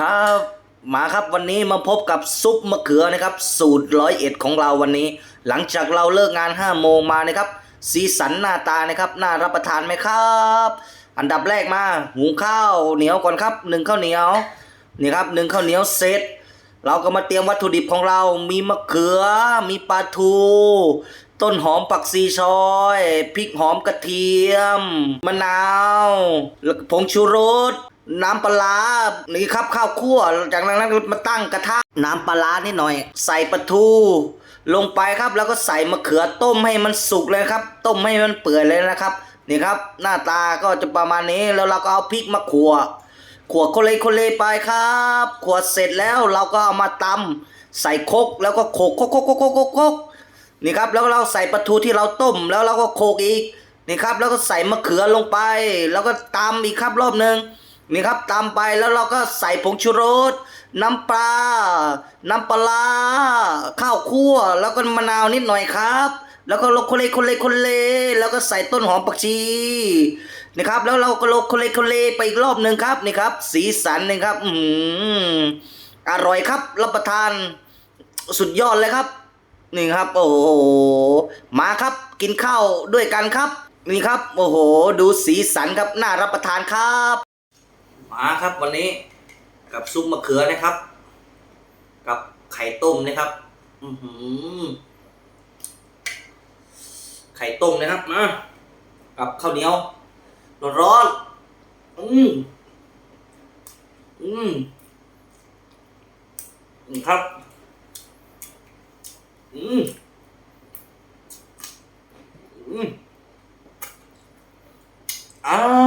ครับมาครับวันนี้มาพบกับซุปมะเขือนะครับ สูตรร้อยเอ็ดของเราวันนี้ หลังจากเราเลิกงาน5โมงมานะครับ สีสันหน้าตานะครับน่ารับประทานไหมครับ อันดับแรกมาหุงข้าวเหนียวก่อนครับหนึ่งข้าวเหนียวนี่ครับหนึ่งข้าวเหนียวเสร็จ เราก็มาเตรียมวัตถุดิบของเรา มีมะเขือ มีปลาทู ต้นหอมปักซีซอยพริกหอมกระเทียม มะนาวผงชูรส น้ำปลานี่ครับข้าวคั่ว จากนั้นมาตั้งกระทะน้ำปลานิดหน่อย ใส่ปลาทู ลงไปครับแล้วก็ใส่มะเขือต้มให้มันสุกเลยครับ ต้มให้มันเปื่อยเลยนะครับ นี่ครับ หน้าตาก็จะประมาณนี้แล้วเราก็เอาพริกมาขัวขวดโคเลโคนเลไปครับขวเสร็จแล้วเราก็เอามาตำใส่คกแล้วก็โขกโคกโคกโคกโคกโคกโคกนี่ครับแล้วเราใส่ปลาทูที่เราต้มแล้วเราก็โขกอีกนี่ครับแล้วก็ใส่มะเขือลงไป แล้วก็ตำอีกครับรอบหนึ่ง นี่ครับตำไปแล้วเราก็ใส่ผงชูรส น้ำปลา น้ำปลาร้าข้าวคั่ว แล้วก็มะนาวนิดหน่อยครับ แล้วก็โลโคเลโคเลโคเล แล้วก็ใส่ต้นหอมผักชีนะครับ แล้วเราก็โลโคเลโคเลไปอีกรอบหนึ่งครับนี่ครับ สีสันนี่ครับ อืมอร่อยครับ รับประทานสุดยอดเลยครับนี่ครับ โอ้โหมาครับกินข้าวด้วยกันครับ นี่ครับ โอ้โห ดูสีสันครับน่ารับประทานครับ มาครับวันนี้กับซุปมะเขือนะครับ กับไข่ต้มนะครับ อือหือไข่ต้มนะครับมากับข้าวเหนียวร้อนๆอืมอืมครับ อืมอืมอร่อย